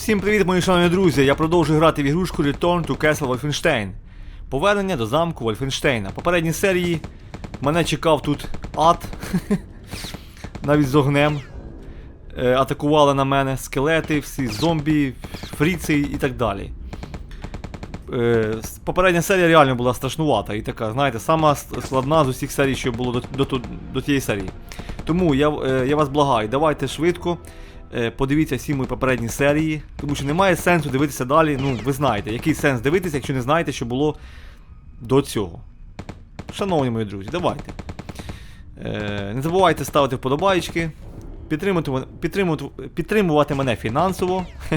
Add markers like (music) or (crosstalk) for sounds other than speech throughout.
Всім привіт, мої шановні друзі! Я продовжую грати в ігрушку Return to Castle Wolfenstein. Повернення до замку Вольфенштейна. Попередній серії мене чекав тут ад. (laughs) Навіть з огнем. Е, атакували на мене скелети, всі зомбі, фріці і так далі. Е, попередня серія реально була страшнувата і така, знаєте, сама складна з усіх серій, що було до, до, до тієї серії. Тому я, е, я вас благаю, давайте швидко. Е, Подивіться всі мої попередні серії, тому що немає сенсу дивитися далі. Ну, ви знаєте, який сенс дивитися, якщо не знаєте, що було до цього. Шановні мої друзі, давайте. Е, не забувайте ставити вподобайки, підтримувати, підтримувати, підтримувати мене фінансово. (laughs)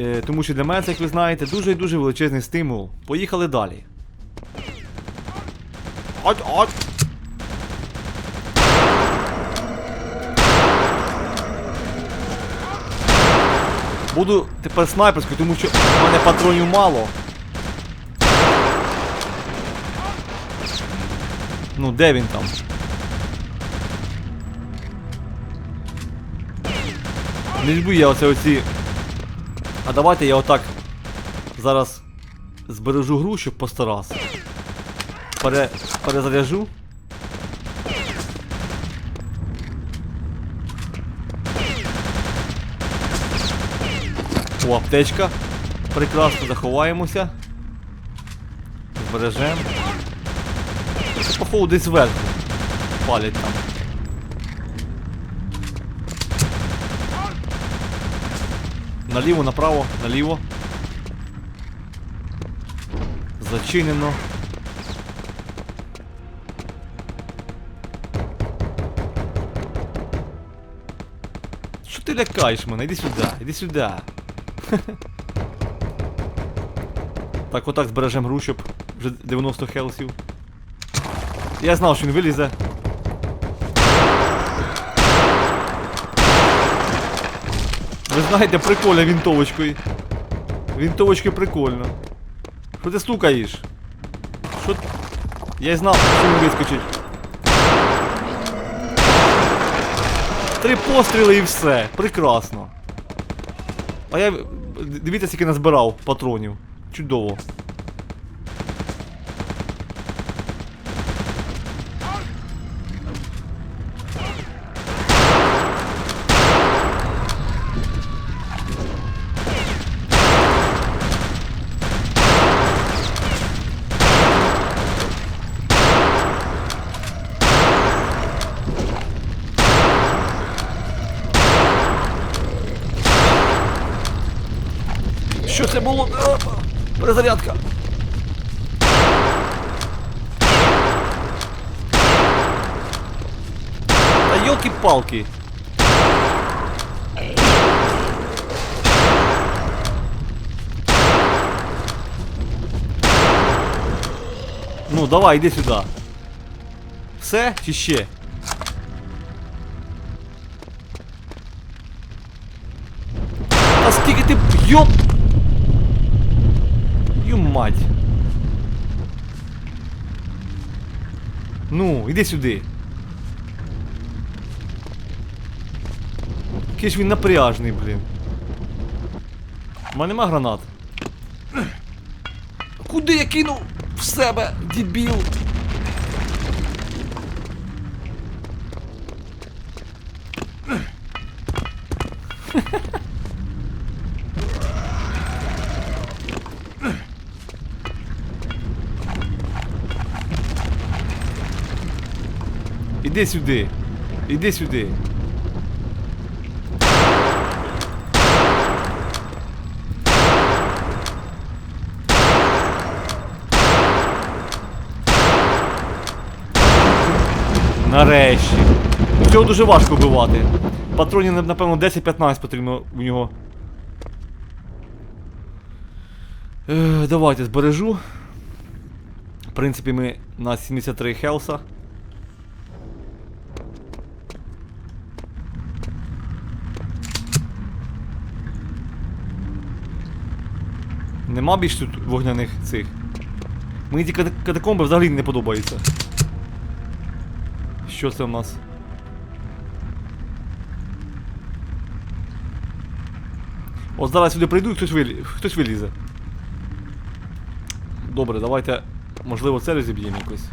Е, тому що для мене, це, як ви знаєте, дуже і дуже величезний стимул. Поїхали далі. От, Буду тепер снайперською, тому що в мене патронів мало. Ну, де він там? Не люблю я оце оці. А давайте я отак зараз збережу гру, щоб постарався. Пере... Перезаряжу. О, аптечка. Прекрасно заховаємося. Збережемо. Походу десь зверху. Палять там. Наліво, направо, наліво. Зачинено. Що ти лякаєш мене? Іди сюди, іди сюди. (laughs) Так, отак збережемо гру, щоб вже 90 хелсів. Я знав, що він вилізе. Ви знаєте, прикольно вінтовочкою. Вінтовочкою прикольно. Що ти стукаєш? Що? Я й знав, що він вискочить. Три постріли і все. Прекрасно. А я. Дивіться, скільки назбирав патронів. Чудово. Та йолки-палки. Ну, давай, іди сюди. Все чи ще? А скільки ти йоп! Ю мать. Ну, іди сюди. Який ж він напряжний, блін. У мене нема гранат. Куди я кинув в себе, дебіл? Іди сюди. Іди сюди. Нарешті. Цього дуже важко вбивати. Патронів, напевно, 10-15 потрібно у нього. Е, давайте збережу. В принципі, ми на 73 хелса. Нема більш тут вогняних цих. Мені ці ката- катакомби взагалі не подобаються. Що це у нас? От зараз сюди прийду і хтось, вилі... хтось вилізе. Добре, давайте. Можливо, це розіб'ємо якось.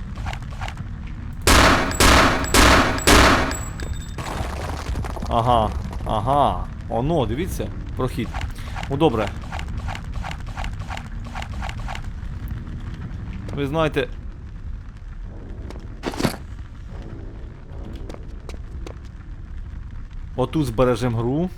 Ага, ага. Оно, дивіться, прохід. Ну добре. Ви знаєте. Отут збережемо гру.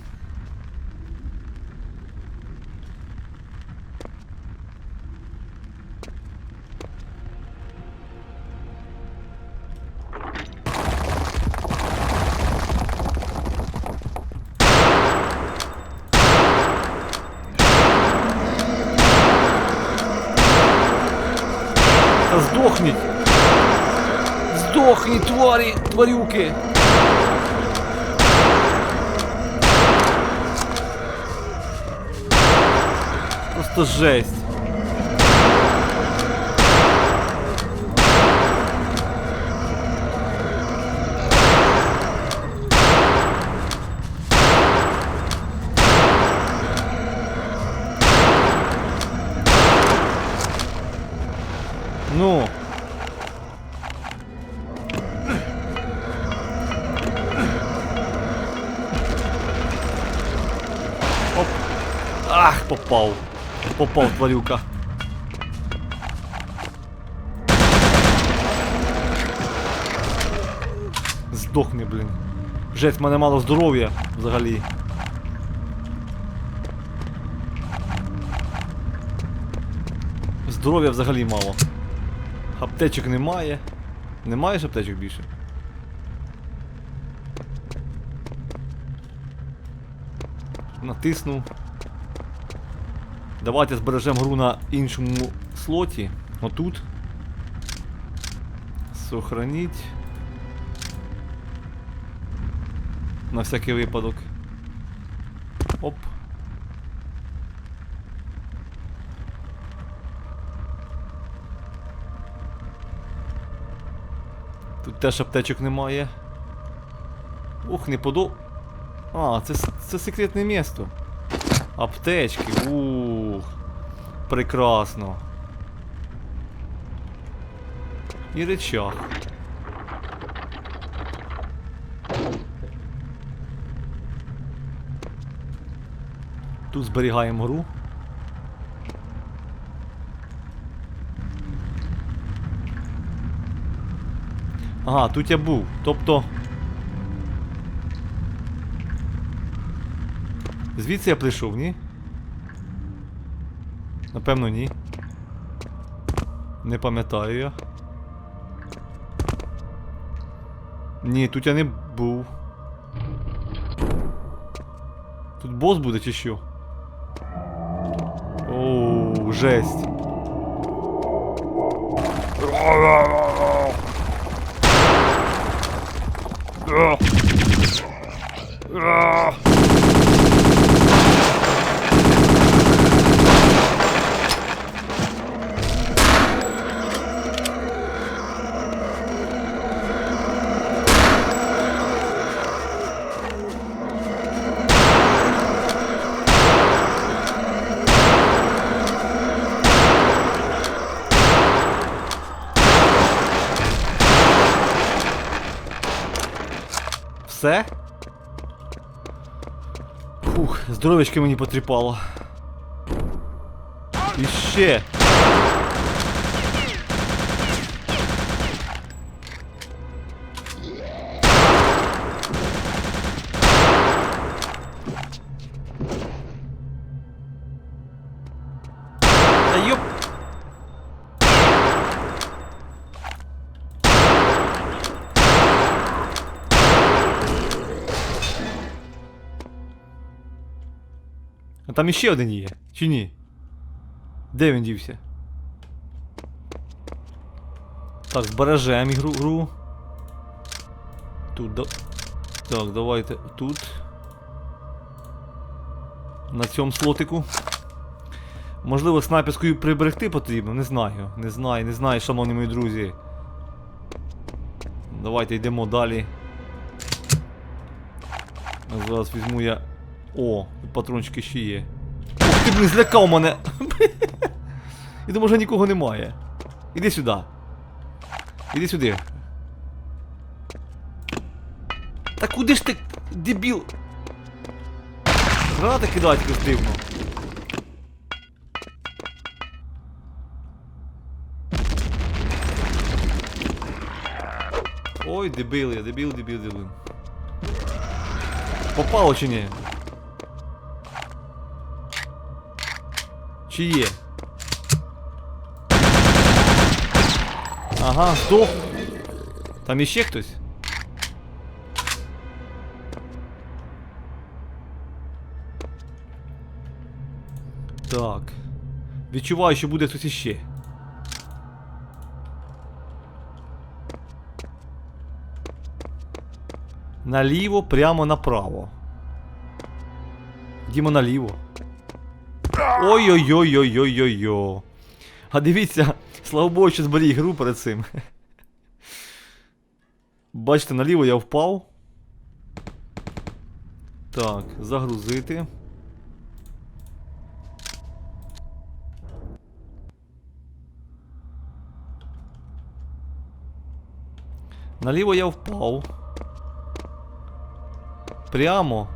Та здохніть! Здохніть, тварі, тварюки! Просто жесть. Ну. Попав, тварюка. Здохни, блін. Жесть, в мене мало здоров'я взагалі. Здоров'я взагалі мало. Аптечок немає. Немає ж аптечок більше. Натиснув. Давайте збережемо гру на іншому слоті. Отут. Сохраніть. На всякий випадок. Оп. Тут теж аптечок немає. Ух, не подо... А, це, це секретне місто. Аптечки, ух. Прекрасно. І речах. Тут зберігаємо гру. Ага, тут я був. Тобто. Звідси я прийшов, ні? Напевно, ні. Не пам'ятаю я. Ні, тут я не був. Тут бос буде чи що? Оу, жесть. Все? Фух, здоровечки мені потріпало. І ще. А там іще один є, чи ні? Де він дівся? Так, збережемо ігру. гру. Тут да... Так, давайте тут. На цьому слотику. Можливо, снайперською приберегти потрібно, не знаю. Не знаю, не знаю, шановні мої друзі. Давайте йдемо далі. Зараз візьму я. О, патрончики ще є. Ух ти, блін, злякав мене. (laughs) Я думаю, вже нікого немає. Іди сюди. Іди сюди. Та куди ж ти, дебіл? Гранати кидають якось дивно. Ой, дебіл я, дебіл, дебіл, дебіл. Попало чи ні? Чи є? Ага, здох. Там іще хтось? Так. Відчуваю, що буде хтось іще. Наліво, прямо направо. Йдімо наліво. Ой-ой-ой-ой-ой-ой-ой. А дивіться, слава Богу, що зберіг гру перед цим. Бачите, наліво я впав. Так, загрузити. Наліво я впав. Прямо.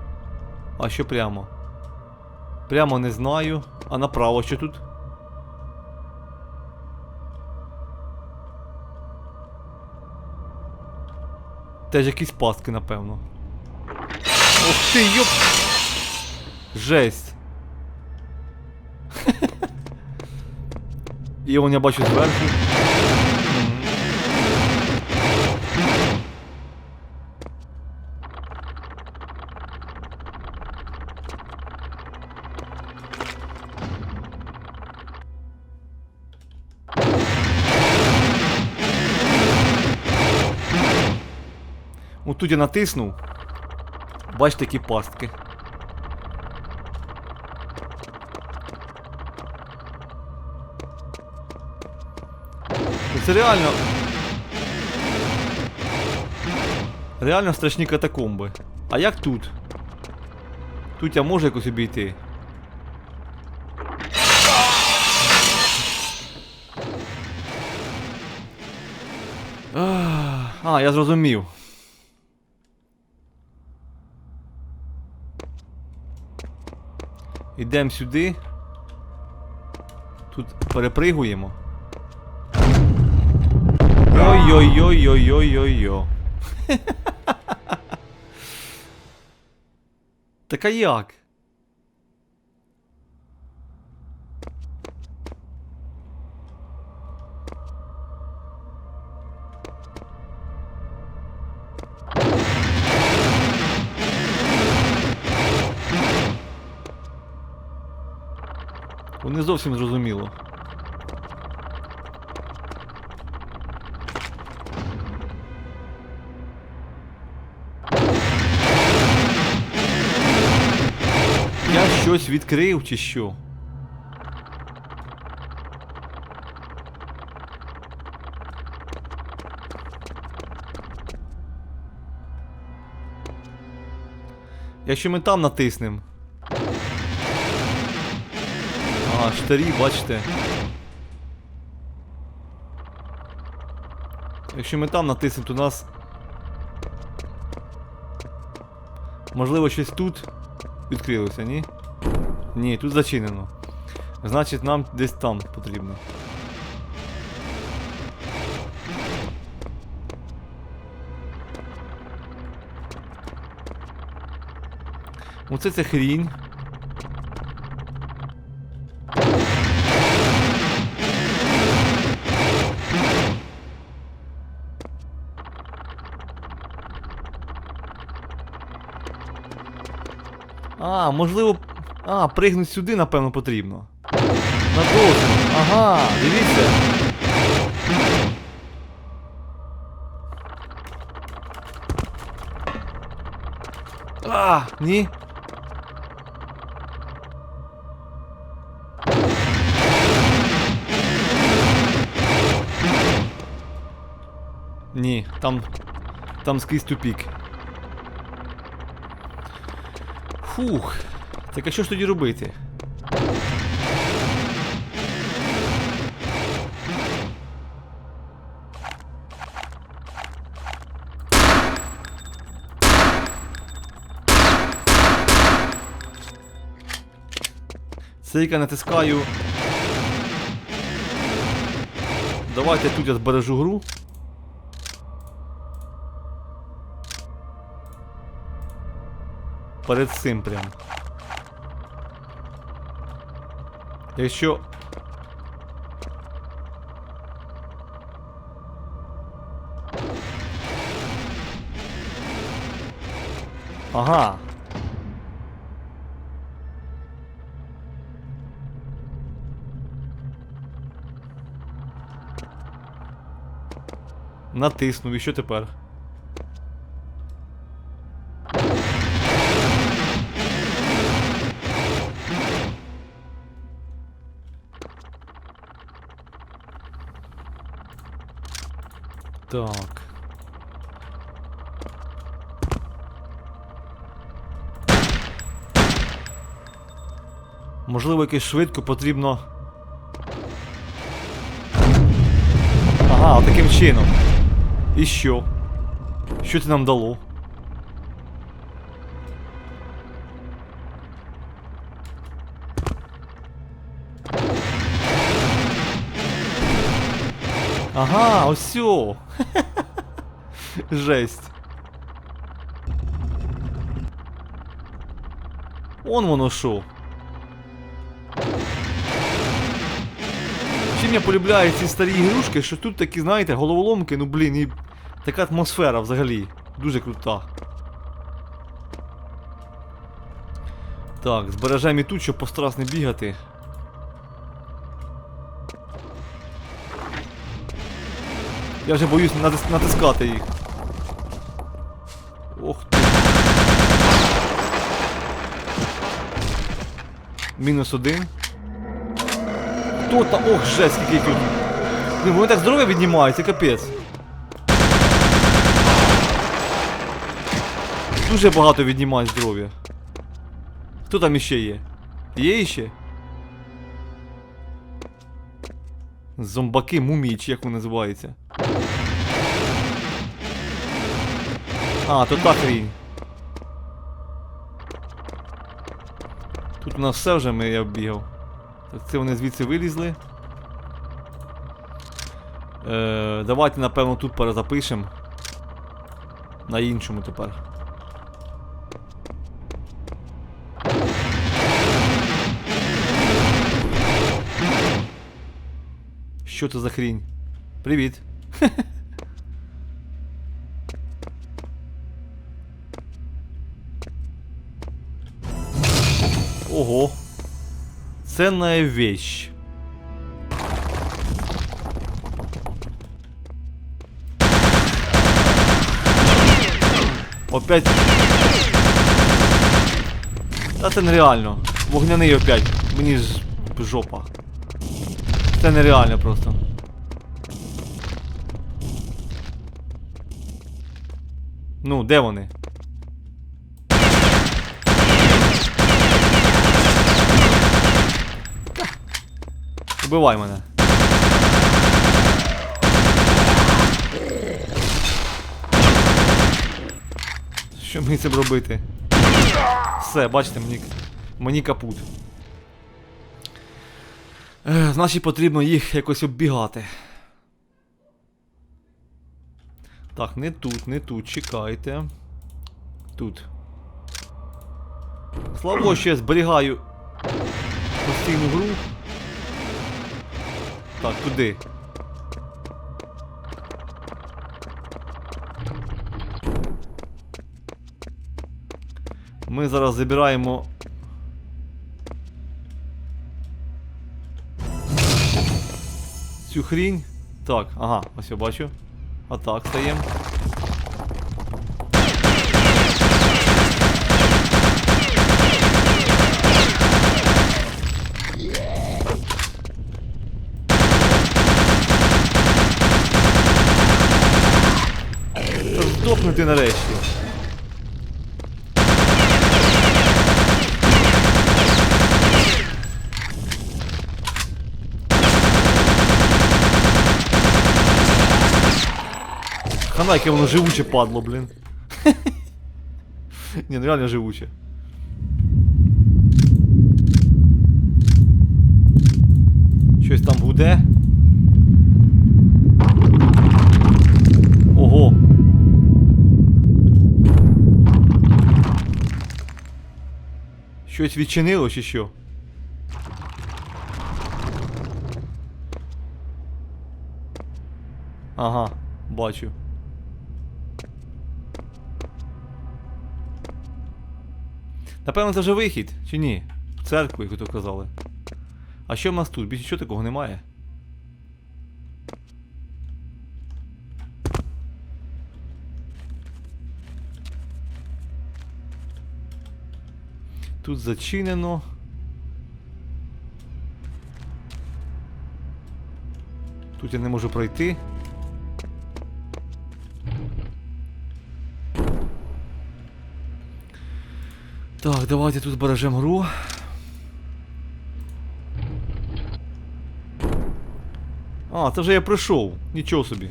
А що прямо? Прямо не знаю. А направо що тут? Теж якісь пастки, напевно. Ух ти, йоп! Жесть. (laughs) І вон я бачу зверху. Отут я натиснув. Бачите, які пастки. Це реально. Реально страшні катакомби. А як тут? Тут я можу якось обійти. А, я зрозумів. Ідемо сюди. Тут перепригуємо. Ой-ой-ой-ой-ой-ой-ой. (laughs) Так а як? Не зовсім зрозуміло. Я щось відкрив чи що? Якщо ми там натиснемо. А, штарі, бачите. Якщо ми там натиснемо, то нас. Можливо, щось тут відкрилося, ні? Ні, тут зачинено. Значить, нам десь там потрібно. Оце це хрінь. А, можливо. А, пригнути сюди, напевно, потрібно. На доску. Ага, дивіться. А, ні. Ні, там. Там скрізь тупік. Фух. Так а що ж тоді робити? Цейка натискаю. Давайте тут я збережу гру. Перед цим прям. Якщо. Ага. Натиснув, і що тепер? Так. Можливо, якось швидко потрібно. Ага, таким чином. І що? Що це нам дало? Ага, осьо. (laughs) Жесть. Он воно шо. Чим я полюбляю ці старі ігрушки, що тут такі, знаєте, головоломки, ну блін, і така атмосфера взагалі. Дуже крута. Так, збережемо і тут, щоб по страс не бігати. Я вже боюсь натис натискати їх. Ох ти. Мінус один. Хто там? Ох, жесть, їх тут. Блін, вони так здоров'я віднімаються, капець. Дуже багато віднімають здоров'я. Хто там іще є? Є іще? Зомбаки, мумії, чи як вони називаються. А, то та хрінь. Тут у нас все вже ми я оббігав. Так, це вони звідси вилізли. Е, давайте, напевно, тут перезапишемо. На іншому тепер. Що це за хрінь? Привіт. (laughs) Ого. Ценная вещь. Опять. Та це нереально. Вогняний опять. Мені ж жопа. Це нереально просто. Ну, де вони? Убивай мене. Що мені цим робити? Все, бачите, мені, мені капут. Е, значить потрібно їх якось оббігати. Так, не тут, не тут, чекайте. Тут. Слава Богу, що я зберігаю постійну гру. Так, туди. Ми зараз забираємо. Цю хрінь. Так, ага, ось я бачу. А так стаємо. здохнути нарешті. Хана, яке воно живуче падло, блін. Ні, ну реально живуче. Щось там гуде. Щось відчинило чи що? Ага, бачу. Напевно, це вже вихід, чи ні? В церкву, як ви то казали. А що в нас тут? Більше чого такого немає. Тут зачинено. Тут я не можу пройти. Так, давайте тут бережемо гру. А, це вже я пройшов. Нічого собі.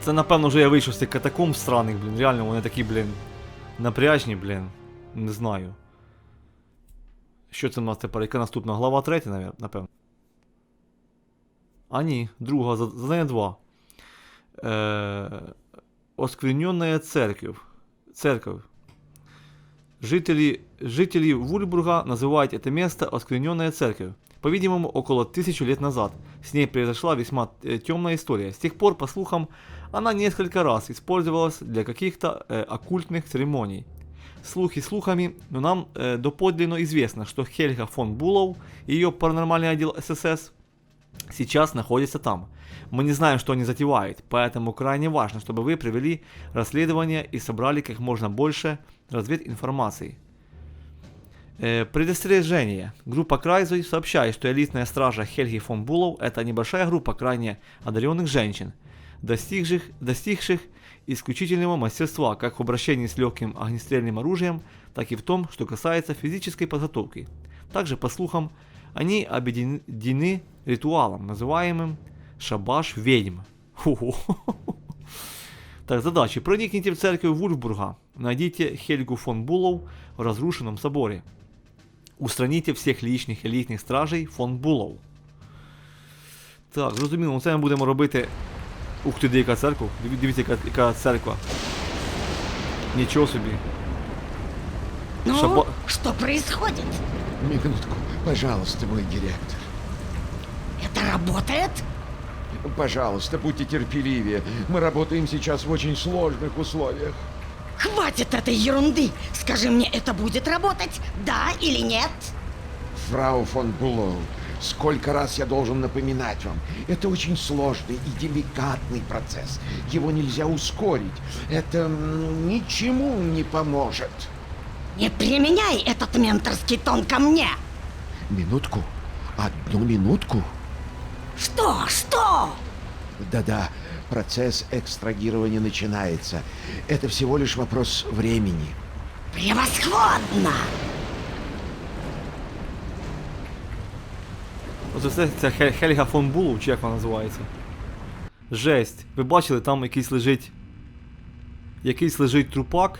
Це напевно вже я вийшов з цих катакомб странних, блін. Реально вони такі, блін. Напряжні, блін. Не знаю. Що це в нас тепер? Яка наступна? Глава 3, навер- напевно. А ні, друга, за- задання 2. Е, Оскверненная церковь. Церковь. Жители, жители Вульбурга называют это место Оскверненная церковь. По-видимому, около тысячи лет назад с ней произошла весьма темная история. С тех пор, по слухам, она несколько раз использовалась для каких-то э, оккультных церемоний. Слухи слухами, но нам э, доподлинно известно, что Хельга фон Булов и ее паранормальный отдел ССС сейчас находятся там. Мы не знаем, что они затевают, поэтому крайне важно, чтобы вы провели расследование и собрали как можно больше развединформации. Э, предостережение. Группа Крайзой сообщает, что элитная стража Хельги фон Булов – это небольшая группа крайне одаренных женщин, достигших, достигших исключительного мастерства как в обращении с легким огнестрельным оружием, так и в том, что касается физической подготовки. Также, по слухам, они объединены ритуалом, называемым «Шабаш ведьм». Ху-ху. (laughs) Так, задачи. Проникните в церковь Вульфбурга. Найдите Хельгу фон Булов в разрушенном соборе. Устраните всіх лічних елітних стражей фон Булов. Так, зрозуміло, ну це ми будемо робити. Ух ти, де яка церква. Диві- Дивіться, яка, яка церква. Нічого собі. Ну, Шаба- что происходит? Минутку, пожалуйста, мой директор. Это работает? Пожалуйста, будьте терпеливее. Мы работаем сейчас в очень сложных условиях. Хватит этой ерунды! Скажи мне, это будет работать? Да или нет? Фрау фон Булоу, сколько раз я должен напоминать вам, это очень сложный и деликатный процесс. Его нельзя ускорить. Это ничему не поможет. Не применяй этот менторский тон ко мне! Минутку. Одну минутку. Что? Что? Да-да, процесс экстрагирования начинается. Это всего лишь вопрос времени. Превосходно! Оце це ця Хельга фон Булов, чи як вона називається. Жесть. Ви бачили, там якийсь лежить. Якийсь лежить трупак.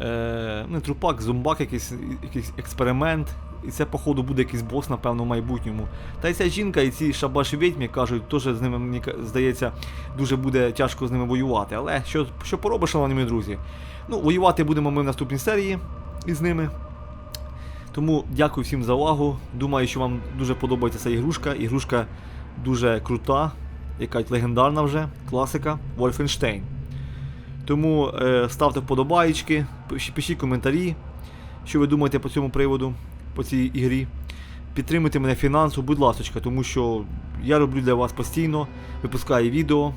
Е, не трупак, зомбак, якийсь, якийсь експеримент. І це, походу, буде якийсь бос, напевно, в майбутньому. Та й ця жінка і ці шабаші відьмі кажуть, теж з ними, мені здається, дуже буде тяжко з ними воювати. Але що, що поробиш, шановні друзі? Ну, воювати будемо ми в наступній серії із ними. Тому дякую всім за увагу. Думаю, що вам дуже подобається ця ігрушка. Ігрушка дуже крута, якась легендарна вже, класика Wolfenstein. Тому е, ставте вподобаєчки, пишіть коментарі, що ви думаєте по цьому приводу, по цій ігрі. Підтримуйте мене фінансово, будь ласка, тому що я роблю для вас постійно, випускаю відео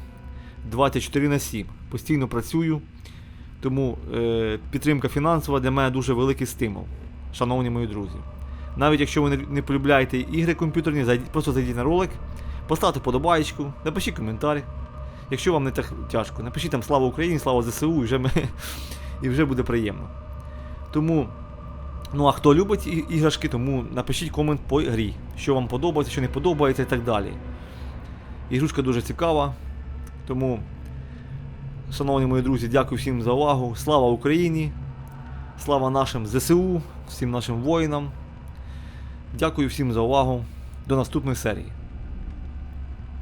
24 на 7. Постійно працюю. Тому е, підтримка фінансова для мене дуже великий стимул, шановні мої друзі. Навіть якщо ви не, полюбляєте ігри комп'ютерні, просто зайдіть на ролик, поставте подобаєчку, напишіть коментар. Якщо вам не так тяжко, напишіть там слава Україні, слава ЗСУ, і вже, ми, і вже буде приємно. Тому, ну а хто любить іграшки, тому напишіть комент по грі, що вам подобається, що не подобається і так далі. Ігрушка дуже цікава. Тому, шановні мої друзі, дякую всім за увагу. Слава Україні! Слава нашим ЗСУ, всім нашим воїнам. Дякую всім за увагу. До наступної серії.